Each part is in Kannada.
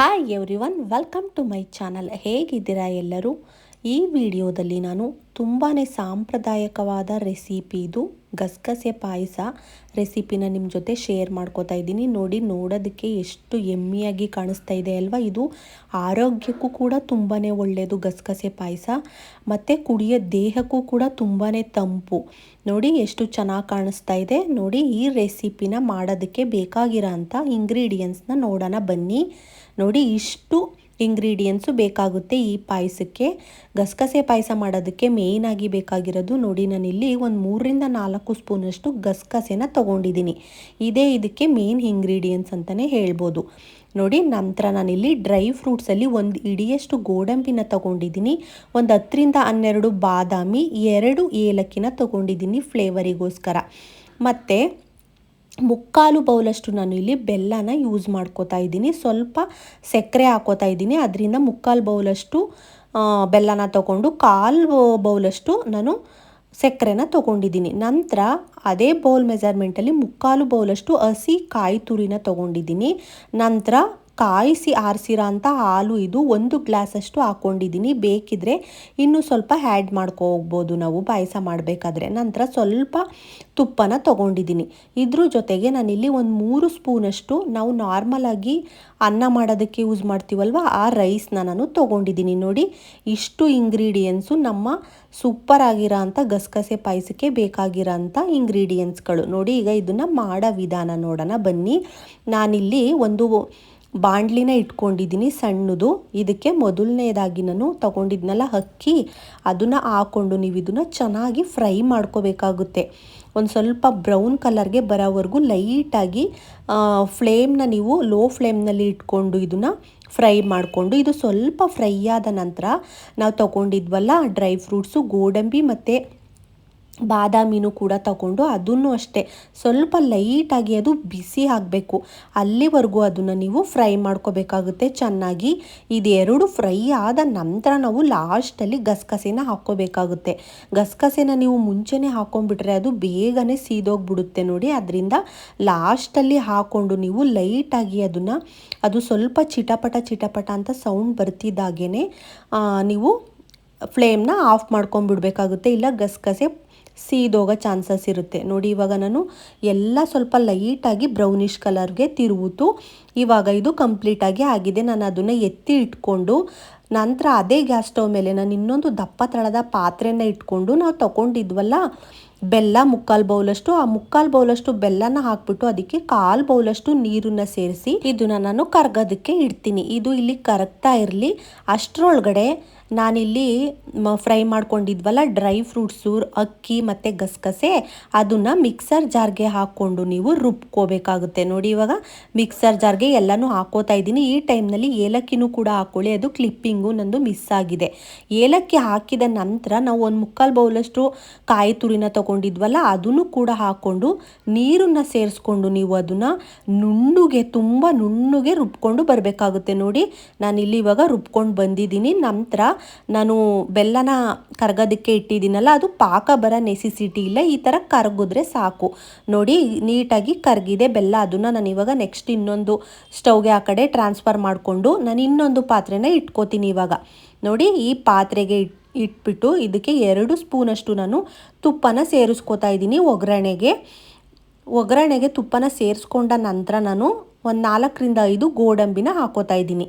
Hi everyone welcome to my channel ಹೇಗಿದ್ದೀರಾ ಎಲ್ಲರೂ? ಈ ವಿಡಿಯೋದಲ್ಲಿ ನಾನು ತುಂಬಾ ಸಾಂಪ್ರದಾಯಿಕವಾದ ರೆಸಿಪಿ ಇದು. ಗಸಗಸೆ ಪಾಯಸ ರೆಸಿಪಿನ ನಿಮ್ಮ ಜೊತೆ ಶೇರ್ ಮಾಡ್ಕೋತಾ ಇದ್ದೀನಿ. ನೋಡಿ, ನೋಡೋದಕ್ಕೆ ಎಷ್ಟು ಎಮ್ಮಿಯಾಗಿ ಕಾಣಿಸ್ತಾ ಇದೆ ಅಲ್ವಾ? ಇದು ಆರೋಗ್ಯಕ್ಕೂ ಕೂಡ ತುಂಬಾ ಒಳ್ಳೆಯದು ಗಸಗಸೆ ಪಾಯಸ. ಮತ್ತು ಕುಡಿಯೋ ದೇಹಕ್ಕೂ ಕೂಡ ತುಂಬಾ ತಂಪು. ನೋಡಿ, ಎಷ್ಟು ಚೆನ್ನಾಗಿ ಕಾಣಿಸ್ತಾ ಇದೆ. ನೋಡಿ, ಈ ರೆಸಿಪಿನ ಮಾಡೋದಕ್ಕೆ ಬೇಕಾಗಿರೋ ಅಂಥ ಇಂಗ್ರೀಡಿಯೆಂಟ್ಸ್ನ ನೋಡೋಣ ಬನ್ನಿ. ನೋಡಿ, ಇಷ್ಟು ಇಂಗ್ರೀಡಿಯೆಂಟ್ಸು ಬೇಕಾಗುತ್ತೆ ಈ ಪಾಯಸಕ್ಕೆ. ಗಸಗಸೆ ಪಾಯಸ ಮಾಡೋದಕ್ಕೆ ಮೇಯ್ನಾಗಿ ಬೇಕಾಗಿರೋದು ನೋಡಿ ನಾನಿಲ್ಲಿ ಒಂದು ಮೂರರಿಂದ ನಾಲ್ಕು ಸ್ಪೂನಷ್ಟು ಗಸಗಸೆನ ತೊಗೊಂಡಿದ್ದೀನಿ. ಇದೇ ಇದಕ್ಕೆ ಮೇನ್ ಇಂಗ್ರೀಡಿಯೆಂಟ್ಸ್ ಅಂತಲೇ ಹೇಳ್ಬೋದು. ನೋಡಿ ನಂತರ ನಾನಿಲ್ಲಿ ಡ್ರೈ ಫ್ರೂಟ್ಸಲ್ಲಿ ಒಂದು ಇಡಿಯಷ್ಟು ಗೋಡಂಬಿನ ತೊಗೊಂಡಿದ್ದೀನಿ. ಒಂದು ಹತ್ತರಿಂದ ಹನ್ನೆರಡು ಬಾದಾಮಿ, ಎರಡು ಏಲಕ್ಕಿನ ತೊಗೊಂಡಿದ್ದೀನಿ ಫ್ಲೇವರಿಗೋಸ್ಕರ ಮತ್ತು ಮುಕ್ಕಾಲು ಬೌಲಷ್ಟು ನಾನು ಇಲ್ಲಿ ಬೆಲ್ಲನ ಯೂಸ್ ಮಾಡ್ಕೋತಾ ಇದ್ದೀನಿ. ಸ್ವಲ್ಪ ಸಕ್ಕರೆ ಹಾಕೋತಾ ಇದ್ದೀನಿ. ಅದರಿಂದ ಮುಕ್ಕಾಲು ಬೌಲಷ್ಟು ಬೆಲ್ಲನ ತಗೊಂಡು ಕಾಲು ಬೌಲಷ್ಟು ನಾನು ಸಕ್ಕರೆನ ತೊಗೊಂಡಿದ್ದೀನಿ. ನಂತರ ಅದೇ ಬೌಲ್ ಮೆಜರ್ಮೆಂಟಲ್ಲಿ ಮುಕ್ಕಾಲು ಬೌಲಷ್ಟು ಹಸಿ ಕಾಯಿ ತುರಿನ ತೊಗೊಂಡಿದ್ದೀನಿ. ನಂತರ ಕಾಯಿಸಿ ಆರಿಸಿರೋಂಥ ಹಾಲು ಇದು ಒಂದು ಗ್ಲಾಸಷ್ಟು ಹಾಕ್ಕೊಂಡಿದ್ದೀನಿ. ಬೇಕಿದ್ರೆ ಇನ್ನೂ ಸ್ವಲ್ಪ ಹ್ಯಾಡ್ ಮಾಡ್ಕೊ ಹೋಗ್ಬೋದು ನಾವು ಪಾಯಸ ಮಾಡಬೇಕಾದ್ರೆ. ನಂತರ ಸ್ವಲ್ಪ ತುಪ್ಪನ ತೊಗೊಂಡಿದ್ದೀನಿ. ಇದ್ರ ಜೊತೆಗೆ ನಾನಿಲ್ಲಿ ಒಂದು ಮೂರು ಸ್ಪೂನಷ್ಟು ನಾವು ನಾರ್ಮಲಾಗಿ ಅನ್ನ ಮಾಡೋದಕ್ಕೆ ಯೂಸ್ ಮಾಡ್ತೀವಲ್ವ, ಆ ರೈಸ್ನ ನಾನು ತೊಗೊಂಡಿದ್ದೀನಿ. ನೋಡಿ, ಇಷ್ಟು ಇಂಗ್ರೀಡಿಯೆಂಟ್ಸು ನಮ್ಮ ಸೂಪರ್ ಆಗಿರೋ ಅಂಥ ಗಸಗಸೆ ಪಾಯಸಕ್ಕೆ ಬೇಕಾಗಿರೋ ಅಂಥ ಇಂಗ್ರೀಡಿಯೆಂಟ್ಸ್ಗಳು. ನೋಡಿ, ಈಗ ಇದನ್ನು ಮಾಡೋ ವಿಧಾನ ನೋಡೋಣ ಬನ್ನಿ. ನಾನಿಲ್ಲಿ ಒಂದು ಬಾಣಲಿನ ಇಟ್ಕೊಂಡಿದ್ದೀನಿ, ಸಣ್ಣದು. ಇದಕ್ಕೆ ಮೊದಲನೇದಾಗಿ ನಾನು ತಗೊಂಡಿದ್ನಲ್ಲ ಅಕ್ಕಿ, ಅದನ್ನು ಹಾಕ್ಕೊಂಡು ನೀವು ಇದನ್ನು ಚೆನ್ನಾಗಿ ಫ್ರೈ ಮಾಡ್ಕೋಬೇಕಾಗುತ್ತೆ. ಒಂದು ಸ್ವಲ್ಪ ಬ್ರೌನ್ ಕಲರ್ಗೆ ಬರೋವರೆಗೂ ಲೈಟಾಗಿ ಫ್ಲೇಮ್ನ ನೀವು ಲೋ ಫ್ಲೇಮ್ನಲ್ಲಿ ಇಟ್ಕೊಂಡು ಇದನ್ನು ಫ್ರೈ ಮಾಡಿಕೊಂಡು, ಇದು ಸ್ವಲ್ಪ ಫ್ರೈ ಆದ ನಂತರ ನಾವು ತಗೊಂಡಿದ್ವಲ್ಲ ಡ್ರೈ ಫ್ರೂಟ್ಸು, ಗೋಡಂಬಿ ಮತ್ತು ಬಾದಾಮಿನೂ ಕೂಡ ತಗೊಂಡು ಅದನ್ನು ಅಷ್ಟೇ. ಸ್ವಲ್ಪ ಲೈಟಾಗಿ ಅದು ಬಿಸಿ ಆಗಬೇಕು. ಅಲ್ಲಿವರೆಗೂ ಅದನ್ನು ನೀವು ಫ್ರೈ ಮಾಡ್ಕೋಬೇಕಾಗುತ್ತೆ. ಚೆನ್ನಾಗಿ ಇದೆರಡು ಫ್ರೈ ಆದ ನಂತರ ನಾವು ಲಾಸ್ಟಲ್ಲಿ ಗಸಗಸೆನ ಹಾಕ್ಕೋಬೇಕಾಗುತ್ತೆ. ಗಸಗಸೆನ ನೀವು ಮುಂಚೆನೇ ಹಾಕೊಂಡ್ಬಿಟ್ರೆ ಅದು ಬೇಗನೆ ಸೀದೋಗ್ಬಿಡುತ್ತೆ ನೋಡಿ. ಅದರಿಂದ ಲಾಸ್ಟಲ್ಲಿ ಹಾಕ್ಕೊಂಡು ನೀವು ಲೈಟಾಗಿ ಅದನ್ನು, ಅದು ಸ್ವಲ್ಪ ಚಿಟಪಟ ಚಿಟಪಟ ಅಂತ ಸೌಂಡ್ ಬರ್ತಿದ್ದಾಗೇ ನೀವು ಫ್ಲೇಮ್ನ ಆಫ್ ಮಾಡ್ಕೊಂಡ್ಬಿಡ್ಬೇಕಾಗುತ್ತೆ. ಇಲ್ಲ ಗಸಗಸೆ ಸೀದೋಗೋ ಚಾನ್ಸಸ್ ಇರುತ್ತೆ. ನೋಡಿ, ಇವಾಗ ನಾನು ಎಲ್ಲ ಸ್ವಲ್ಪ ಲೈಟಾಗಿ ಬ್ರೌನಿಷ್ ಕಲರ್ಗೆ ತಿರುವುತು. ಇವಾಗ ಇದು ಕಂಪ್ಲೀಟಾಗಿ ಆಗಿದೆ. ನಾನು ಅದನ್ನು ಎತ್ತಿ ಇಟ್ಕೊಂಡು, ನಂತರ ಅದೇ ಗ್ಯಾಸ್ ಸ್ಟವ್ ಮೇಲೆ ನಾನು ಇನ್ನೊಂದು ದಪ್ಪ ತಳದ ಪಾತ್ರೆನ ಇಟ್ಕೊಂಡು ನಾವು ತಗೊಂಡಿದ್ವಲ್ಲ, ಬೆಲ್ಲ ಮುಕ್ಕಾಲು ಬೌಲಷ್ಟು, ಆ ಮುಕ್ಕಾಲು ಬೌಲಷ್ಟು ಬೆಲ್ಲನ ಹಾಕ್ಬಿಟ್ಟು ಅದಕ್ಕೆ ಕಾಲು ಬೌಲಷ್ಟು ನೀರನ್ನ ಸೇರಿಸಿ, ಇದನ್ನ ನಾನು ಕರ್ಗೋದಕ್ಕೆ ಇಡ್ತೀನಿ. ಇದು ಇಲ್ಲಿ ಕರಗ್ತಾ ಇರಲಿ. ಅಷ್ಟರೊಳಗಡೆ ನಾನಿಲ್ಲಿ ಫ್ರೈ ಮಾಡ್ಕೊಂಡಿದ್ವಲ್ಲ, ಡ್ರೈ ಫ್ರೂಟ್ಸು, ಅಕ್ಕಿ ಮತ್ತು ಗಸಗಸೆ, ಅದನ್ನು ಮಿಕ್ಸರ್ ಜಾರ್ಗೆ ಹಾಕ್ಕೊಂಡು ನೀವು ರುಬ್ಕೋಬೇಕಾಗುತ್ತೆ. ನೋಡಿ ಇವಾಗ ಮಿಕ್ಸರ್ ಜಾರ್ಗೆ ಎಲ್ಲನೂ ಹಾಕೋತಾ ಇದ್ದೀನಿ. ಈ ಟೈಮ್ನಲ್ಲಿ ಏಲಕ್ಕಿನೂ ಕೂಡ ಹಾಕ್ಕೊಳ್ಳಿ ಅದು ಕ್ಲಿಪ್ಪಿಂಗು ನಂದು ಮಿಸ್ ಆಗಿದೆ. ಏಲಕ್ಕಿ ಹಾಕಿದ ನಂತರ ನಾವು ಒಂದು ಮುಕ್ಕಾಲು ಬೌಲಷ್ಟು ಕಾಯಿ ತುರಿನ ತೊಗೊಂಡಿದ್ವಲ್ಲ, ಅದನ್ನು ಕೂಡ ಹಾಕ್ಕೊಂಡು ನೀರನ್ನು ಸೇರಿಸ್ಕೊಂಡು ನೀವು ಅದನ್ನು ನುಣ್ಣುಗೆ, ತುಂಬ ನುಣ್ಣುಗೆ ರುಬ್ಕೊಂಡು ಬರಬೇಕಾಗುತ್ತೆ. ನೋಡಿ ನಾನು ಇಲ್ಲಿ ಇವಾಗ ರುಬ್ಕೊಂಡು ಬಂದಿದ್ದೀನಿ. ನಂತರ ನಾನು ಬೆಲ್ಲನ ಕರಗೋದಕ್ಕೆ ಇಟ್ಟಿದ್ದೀನಲ್ಲ, ಅದು ಪಾಕ ಬರೋ ನೆಸಿಸಿಟಿ ಇಲ್ಲ, ಈ ಥರ ಕರಗಿದ್ರೆ ಸಾಕು. ನೋಡಿ, ನೀಟಾಗಿ ಕರಗಿದೆ ಬೆಲ್ಲ, ಅದನ್ನು ನಾನು ಇವಾಗ ನೆಕ್ಸ್ಟ್ ಇನ್ನೊಂದು ಸ್ಟವ್ಗೆ ಆ ಕಡೆ ಟ್ರಾನ್ಸ್ಫರ್ ಮಾಡಿಕೊಂಡು ನಾನು ಇನ್ನೊಂದು ಪಾತ್ರೆನ ಇಟ್ಕೋತೀನಿ ಇವಾಗ. ನೋಡಿ, ಈ ಪಾತ್ರೆಗೆ ಇಟ್, ಇಟ್ಬಿಟ್ಟು ಇದಕ್ಕೆ ಎರಡು ಸ್ಪೂನಷ್ಟು ನಾನು ತುಪ್ಪನ ಸೇರಿಸ್ಕೋತಾ ಇದ್ದೀನಿ ಒಗ್ಗರಣೆಗೆ. ಒಗ್ಗರಣೆಗೆ ತುಪ್ಪನ ಸೇರಿಸ್ಕೊಂಡ ನಂತರ ನಾನು ಒಂದು ನಾಲ್ಕರಿಂದ ಐದು ಗೋಡಂಬಿನ ಹಾಕೋತಾ ಇದ್ದೀನಿ.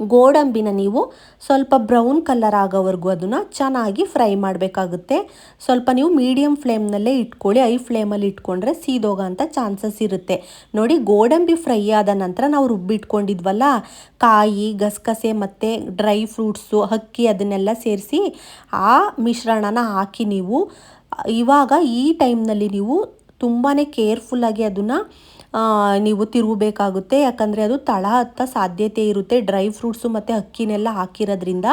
ಗೋಡಂಬಿನ ನೀವು ಸ್ವಲ್ಪ ಬ್ರೌನ್ ಕಲರ್ ಆಗೋವರೆಗೂ ಅದನ್ನು ಚೆನ್ನಾಗಿ ಫ್ರೈ ಮಾಡಬೇಕಾಗುತ್ತೆ. ಸ್ವಲ್ಪ ನೀವು ಮೀಡಿಯಮ್ ಫ್ಲೇಮ್ನಲ್ಲೇ ಇಟ್ಕೊಳ್ಳಿ. ಐ ಫ್ಲೇಮಲ್ಲಿ ಇಟ್ಕೊಂಡ್ರೆ ಸೀದೋಗೋಂಥ ಚಾನ್ಸಸ್ ಇರುತ್ತೆ. ನೋಡಿ, ಗೋಡಂಬಿ ಫ್ರೈ ಆದ ನಂತರ ನಾವು ರುಬ್ಬಿಟ್ಕೊಂಡಿದ್ವಲ್ಲ, ಕಾಯಿ, ಗಸಗಸೆ ಮತ್ತು ಡ್ರೈ ಫ್ರೂಟ್ಸು, ಅಕ್ಕಿ ಅದನ್ನೆಲ್ಲ ಸೇರಿಸಿ ಆ ಮಿಶ್ರಣನ ಹಾಕಿ ನೀವು, ಇವಾಗ ಈ ಟೈಮ್ನಲ್ಲಿ ನೀವು ತುಂಬಾ ಕೇರ್ಫುಲ್ಲಾಗಿ ಅದನ್ನು ನೀವು ತಿರುಗಬೇಕಾಗುತ್ತೆ. ಯಾಕಂದರೆ ಅದು ತಳ ಹತ್ತ ಸಾಧ್ಯತೆ ಇರುತ್ತೆ. ಡ್ರೈ ಫ್ರೂಟ್ಸು ಮತ್ತು ಅಕ್ಕಿನೆಲ್ಲ ಹಾಕಿರೋದ್ರಿಂದ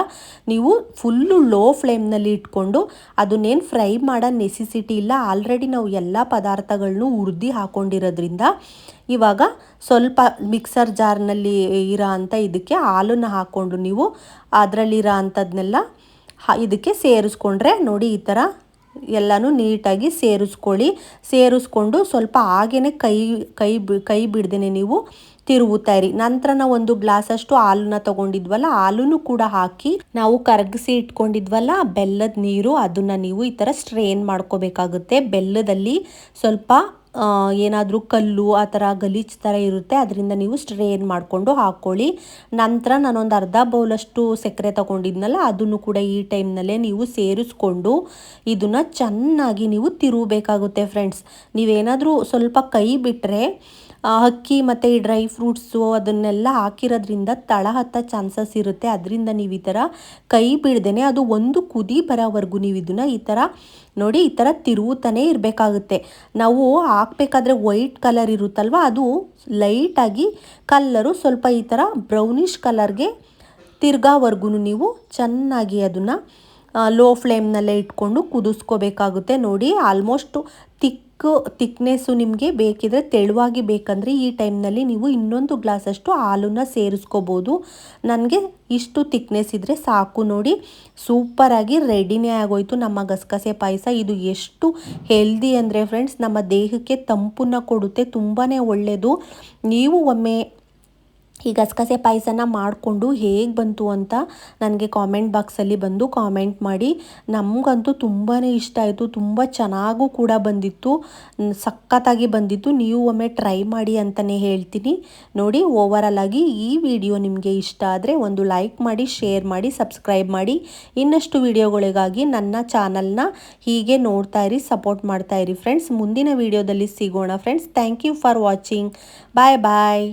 ನೀವು ಫುಲ್ಲು ಲೋ ಫ್ಲೇಮ್ನಲ್ಲಿ ಇಟ್ಕೊಂಡು ಅದನ್ನೇನು ಫ್ರೈ ಮಾಡೋ ನೆಸಿಸಿಟಿ ಇಲ್ಲ. ಆಲ್ರೆಡಿ ನಾವು ಎಲ್ಲ ಪದಾರ್ಥಗಳನ್ನೂ ಉರ್ದಿ ಹಾಕ್ಕೊಂಡಿರೋದ್ರಿಂದ ಇವಾಗ ಸ್ವಲ್ಪ ಮಿಕ್ಸರ್ ಜಾರ್ನಲ್ಲಿ ಇರೋ ಅಂಥ ಇದಕ್ಕೆ ಹಾಲನ್ನು ಹಾಕ್ಕೊಂಡು ನೀವು ಅದರಲ್ಲಿರೋ ಅಂಥದ್ದನ್ನೆಲ್ಲ ಇದಕ್ಕೆ ಸೇರಿಸ್ಕೊಂಡ್ರೆ ನೋಡಿ ಈ ಥರ ಎಲ್ಲನೂ ನೀಟಾಗಿ ಸೇರಿಸ್ಕೊಳ್ಳಿ. ಸೇರಿಸ್ಕೊಂಡು ಸ್ವಲ್ಪ ಹಾಗೇ ಕೈ ಕೈ ಕೈ ಬಿಡ್ದೇ ನೀವು ತಿರುವುತ್ತಾ ಇರಿ. ನಂತರ ನಾವು ಒಂದು ಗ್ಲಾಸ್ ಅಷ್ಟು ಹಾಲನ್ನ ತಗೊಂಡಿದ್ವಲ್ಲ ಹಾಲನ್ನು ಕೂಡ ಹಾಕಿ ನಾವು ಕರಗಿಸಿ ಇಟ್ಕೊಂಡಿದ್ವಲ್ಲ, ಬೆಲ್ಲದ ನೀರು, ಅದನ್ನ ನೀವು ಈ ಥರ ಸ್ಟ್ರೇನ್ ಮಾಡ್ಕೋಬೇಕಾಗುತ್ತೆ. ಬೆಲ್ಲದಲ್ಲಿ ಸ್ವಲ್ಪ ಏನಾದರೂ ಕಲ್ಲು ಆ ಥರ ಗಲೀಜು ಥರ ಇರುತ್ತೆ, ಅದರಿಂದ ನೀವು ಸ್ಟ್ರೇನ್ ಮಾಡಿಕೊಂಡು ಹಾಕ್ಕೊಳ್ಳಿ ನಂತರ ನಾನೊಂದು ಅರ್ಧ ಬೌಲಷ್ಟು ಸಕ್ಕರೆ ತಗೊಂಡಿದ್ನಲ್ಲ, ಅದನ್ನು ಕೂಡ ಈ ಟೈಮ್ನಲ್ಲೇ ನೀವು ಸೇರಿಸ್ಕೊಂಡು ಇದನ್ನು ಚೆನ್ನಾಗಿ ನೀವು ತಿರುಗಬೇಕಾಗುತ್ತೆ ಫ್ರೆಂಡ್ಸ್. ನೀವೇನಾದರೂ ಸ್ವಲ್ಪ ಕೈ ಬಿಟ್ಟರೆ ಅಕ್ಕಿ ಮತ್ತು ಈ ಡ್ರೈ ಫ್ರೂಟ್ಸು ಅದನ್ನೆಲ್ಲ ಹಾಕಿರೋದ್ರಿಂದ ತಳ ಹತ್ತ ಚಾನ್ಸಸ್ ಇರುತ್ತೆ. ಅದರಿಂದ ನೀವು ಈ ಥರ ಕೈ ಬಿಡ್ದೇನೆ ಅದು ಒಂದು ಕುದಿ ಬರೋವರೆಗೂ ನೀವು ಇದನ್ನು ಈ ಥರ ನೋಡಿ, ಈ ಥರ ತಿರುವುತ್ತಾನೇ ಇರಬೇಕಾಗುತ್ತೆ. ನಾವು ಹಾಕ್ಬೇಕಾದ್ರೆ ವೈಟ್ ಕಲರ್ ಇರುತ್ತಲ್ವ? ಅದು ಲೈಟಾಗಿ ಕಲ್ಲರು ಸ್ವಲ್ಪ ಈ ಥರ ಬ್ರೌನಿಷ್ ಕಲರ್ಗೆ ತಿರ್ಗಾವರೆಗೂ ನೀವು ಚೆನ್ನಾಗಿ ಅದನ್ನು ಲೋ ಫ್ಲೇಮ್ನಲ್ಲೇ ಇಟ್ಕೊಂಡು ಕುದಿಸ್ಕೋಬೇಕಾಗುತ್ತೆ. ನೋಡಿ ಆಲ್ಮೋಸ್ಟು ತಿಕ್ ತಿಕ್ನೆಸ್ಸು ನಿಮಗೆ ಬೇಕಿದ್ರೆ ತೆಳುವಾಗಿ ಬೇಕಂದರೆ ಈ ಟೈಮ್ನಲ್ಲಿ ನೀವು ಇನ್ನೊಂದು ಗ್ಲಾಸಷ್ಟು ಹಾಲನ್ನು ಸೇರಿಸ್ಕೋಬೋದು. ನನಗೆ ಇಷ್ಟು ತಿಕ್ನೆಸ್ ಇದ್ದರೆ ಸಾಕು. ನೋಡಿ ಸೂಪರಾಗಿ ರೆಡಿನೇ ಆಗೋಯ್ತು ನಮ್ಮ ಗಸಗಸೆ ಪಾಯಸ. ಇದು ಎಷ್ಟು ಹೆಲ್ದಿ ಅಂದರೆ ಫ್ರೆಂಡ್ಸ್ ನಮ್ಮ ದೇಹಕ್ಕೆ ತಂಪನ್ನು ಕೊಡುತ್ತೆ. ತುಂಬಾ ಒಳ್ಳೆಯದು ನೀವು ಒಮ್ಮೆ ಈ ಗಸಗಸೆ ಪಾಯಸನ ಮಾಡಿಕೊಂಡು ಹೇಗೆ ಬಂತು ಅಂತ ನನಗೆ ಕಾಮೆಂಟ್ ಬಾಕ್ಸಲ್ಲಿ ಬಂದು ಕಾಮೆಂಟ್ ಮಾಡಿ. ನಮಗಂತೂ ತುಂಬಾ ಇಷ್ಟ ಆಯಿತು, ತುಂಬ ಚೆನ್ನಾಗೂ ಕೂಡ ಬಂದಿತ್ತು ಸಖತ್ತಾಗಿ ಬಂದಿತ್ತು. ನೀವು ಒಮ್ಮೆ ಟ್ರೈ ಮಾಡಿ ಅಂತಲೇ ಹೇಳ್ತೀನಿ. ನೋಡಿ ಓವರಾಲ್ ಆಗಿ ಈ ವಿಡಿಯೋ ನಿಮಗೆ ಇಷ್ಟ ಆದರೆ ಒಂದು ಲೈಕ್ ಮಾಡಿ ಶೇರ್ ಮಾಡಿ ಸಬ್ಸ್ಕ್ರೈಬ್ ಮಾಡಿ. ಇನ್ನಷ್ಟು ವಿಡಿಯೋಗಳಿಗಾಗಿ ನನ್ನ ಚಾನಲ್ನ ಹೀಗೆ ನೋಡ್ತಾ ಇರಿ ಸಪೋರ್ಟ್ ಮಾಡ್ತಾ ಇರಿ ಫ್ರೆಂಡ್ಸ್ ಮುಂದಿನ ವಿಡಿಯೋದಲ್ಲಿ ಸಿಗೋಣ friends thank you for watching bye bye